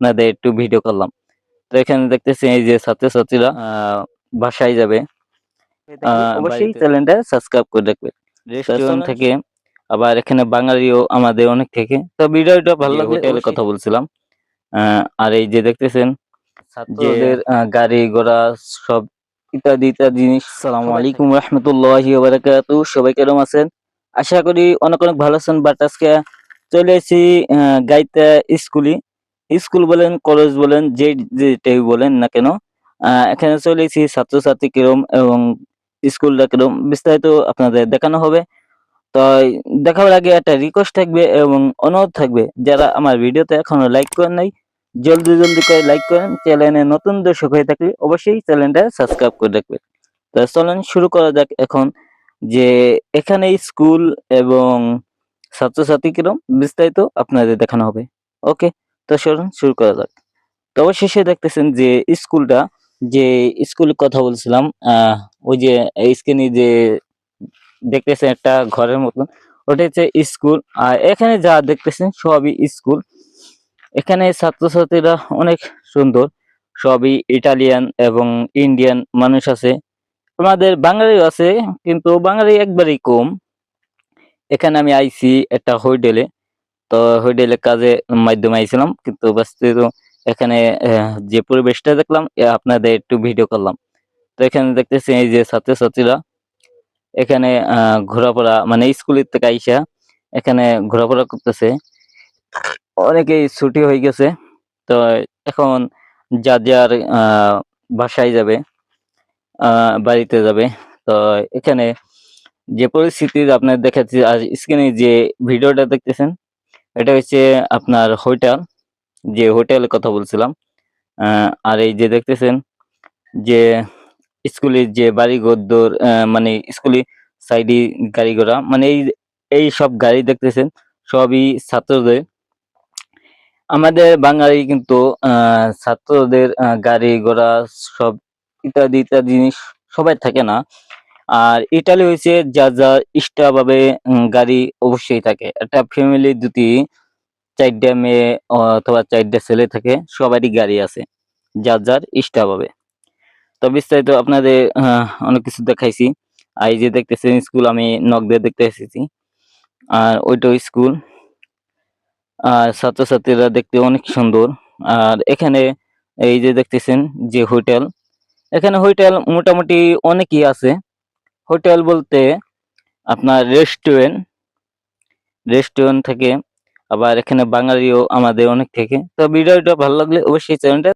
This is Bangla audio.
আপনাদের একটু ভিডিও করলাম। তো এখানে দেখতেছি এই যে ছাত্রছাত্রীরা বাসায় যাবে। অবশ্যই চ্যানেলটা সাবস্ক্রাইব করে রাখবেন রেস্টুরেন্ট থেকে আবার এখানে বাঙালিও আমাদের অনেক থেকে। তো ভিডিওটা ভালো হোটেলের কথা বলছিলাম। আর এই যে দেখতেছেন ছাত্রদের গাড়ি ঘোড়া সব ইত্যাদি ইত্যাদি জিনিস। সালামু আলাইকুম রহমতুল্লাহি বারাকাতু সবাই কেরম আছেন? আশা করি অনেক অনেক ভালো আছেন বাট আজকে চলে এসেছি গাইতে স্কুলে। স্কুল বলেন, কলেজ বলেন, যে যেটাই বলেন না কেন এখানে চলে এসেছি ছাত্রছাত্রী কিরম এবং স্কুলটা কিরম বিস্তারিত আপনাদের দেখানো হবে। তো দেখাবার আগে একটা রিকোয়েস্ট থাকবে এবং অনুরোধ থাকবে, যারা আমার ভিডিওতে এখনও লাইক করেন নাই, জলদি জলদি করে লাইক করেন, চ্যানেলে নতুন দর্শক হয়ে থাকলে অবশ্যই চ্যানেলটা সাবস্ক্রাইব করে রাখবেন। তো চলেন শুরু করা যাক এখন, যে এখানে স্কুল এবং ছাত্রছাত্রী কিরম বিস্তারিত আপনাদের দেখানো হবে। ওকে তো চলুন শুরু করা যাক। তো অবশেষে দেখতেছেন যে স্কুলটা, যে স্কুলের কথা বলছিলাম ওই যে স্ক্রিনে যে দেখতেছেন একটা ঘরের মতন, ওটা হচ্ছে স্কুল। আর এখানে যা দেখতেছেন সবই স্কুল। এখানে ছাত্রছাত্রীরা অনেক সুন্দর। সবই ইটালিয়ান এবং ইন্ডিয়ান মানুষ আছে। আমাদের বাঙালিও আছে, কিন্তু বাঙালি একবারেই কম। এখানে আমি আইছি একটা হোটেলে। তো হোটেলে কাজে মাধ্যমে আইছিলাম, কিন্তু বাস্তবিক এখানে যে পরিবেশটা দেখলাম আপনাদের একটু ভিডিও করলাম। তো এখানে দেখতেছি এই যে ছাত্রছাত্রীরা, এখানে ঘোরাফেরা মানে স্কুলের থেকে আইসা এখানে ঘোরাফেরা করতেছে। অনেকেই ছুটি হয়ে গেছে, তো এখন যার যার বাসায় যাবে বাড়িতে যাবে, তো এখানে যে পরিস্থিতি আপনার দেখাচ্ছি, আর স্ক্রিনে যে ভিডিওটা দেখতেছেন এটা হচ্ছে আপনার হোটেল যে হোটেলের কথা বলছিলাম। আর এই যে দেখতেছেন যে স্কুলের যে বাড়ি গদ্দর মানে স্কুলে সাইডে গাড়ি ঘোড়া মানে এই এই সব গাড়ি দেখতেছেন, সবই ছাত্রদের। আমাদের বাঙালি কিন্তু ছাত্রদের গাড়ি ঘোড়া সব ইত্যাদি ইত্যাদি জিনিস সবাই থাকে না। আর ইটালি হয়েছে যা যা এক্সট্রা ভাবে গাড়ি অবশ্যই থাকে। একটা ফ্যামিলি দুটি, চারটা মেয়ে অথবা চারটা ছেলে থাকে, সবারই গাড়ি আছে, যার যার এক্সট্রা ভাবে তো বিস্তারিত আপনাদের অনেক কিছু দেখাইছি। আর যে দেখতেছেন, স্কুল আমি নক দিয়ে দেখতে এসেছি। আর ওইটা স্কুল। আর ছাত্রছাত্রীরা দেখতে অনেক সুন্দর। আর এখানে এই যে দেখতেছেন যে হোটেল। এখানে হোটেল মোটামুটি অনেকই আছে। হোটেল বলতে আপনার রেস্টুরেন্ট রেস্টুরেন্ট থেকে, আবার এখানে বাঙালিও আমাদের অনেক থেকে। তো ভিডিওটা ভালো লাগলে অবশ্যই চ্যানেলটা